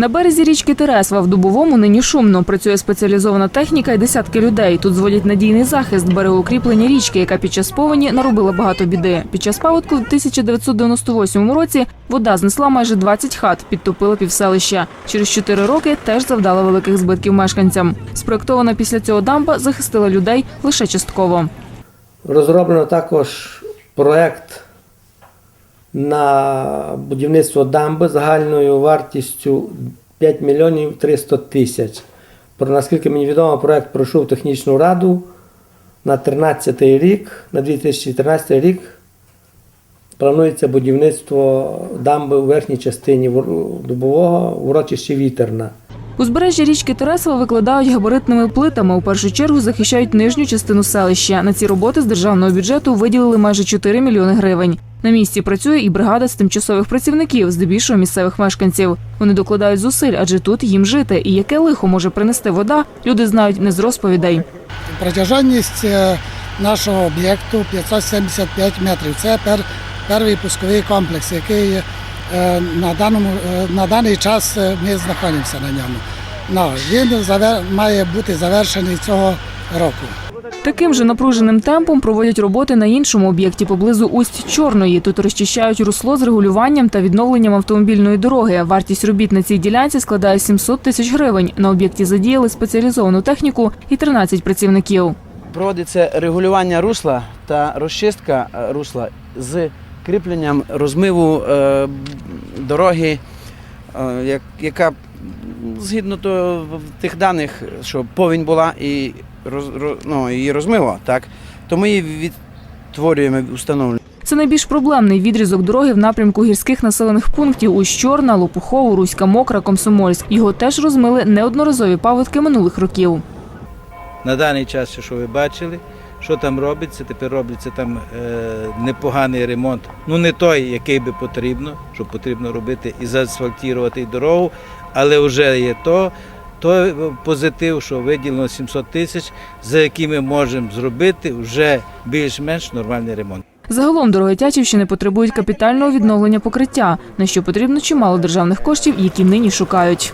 На березі річки Тересва в Дубовому нині шумно. Працює спеціалізована техніка і десятки людей. Тут зводять надійний захист берегоукріплення річки, яка під час повені наробила багато біди. Під час паводку в 1998 році вода знесла майже 20 хат, підтопила півселища. Через 4 роки теж завдала великих збитків мешканцям. Спроектована після цього дамба захистила людей лише частково. Розроблено також проект на будівництво дамби загальною вартістю 5 мільйонів 300 тисяч. Про наскільки мені відомо, проект пройшов технічну раду на 13 рік, на 2013 рік. Планується будівництво дамби у верхній частині Дубового урочищі Вітерна. Узбережжя річки Тересова викладають габаритними плитами. У першу чергу захищають нижню частину селища. На ці роботи з державного бюджету виділили майже 4 мільйони гривень. На місці працює і бригада з тимчасових працівників, здебільшого місцевих мешканців. Вони докладають зусиль, адже тут їм жити. І яке лихо може принести вода, люди знають не з розповідей. Протяженність е, нашого об'єкту 575 метрів. Це пер, перший пусковий комплекс, який на, даному, на даний час ми знаходимося на ньому. Ну, він завер, має бути завершений цього року. Таким же напруженим темпом проводять роботи на іншому об'єкті поблизу усть Чорної. Тут розчищають русло з регулюванням та відновленням автомобільної дороги. Вартість робіт на цій ділянці складає 700 тисяч гривень. На об'єкті задіяли спеціалізовану техніку і 13 працівників. Проводиться регулювання русла та розчистка е, русла з кріпленням розмиву е, дороги, е, яка згідно то, тих даних, що повінь була і роз, ро- ну, її розмило, так, то ми її відтворюємо, встановлюємо. Це найбільш проблемний відрізок дороги в напрямку гірських населених пунктів у Щорна, Лопухову, Руська Мокра, Комсомольськ. Його теж розмили неодноразові паводки минулих років. На даний час, що ви бачили, що там робиться, тепер робиться там е, непоганий ремонт. Ну не той, який би потрібно, що потрібно робити і заасфальтувати дорогу, але вже є то, той позитив, що виділено 700 тисяч, за які ми можемо зробити вже більш-менш нормальний ремонт. Загалом дороги Тячівщини потребують капітального відновлення покриття, на що потрібно чимало державних коштів, які нині шукають.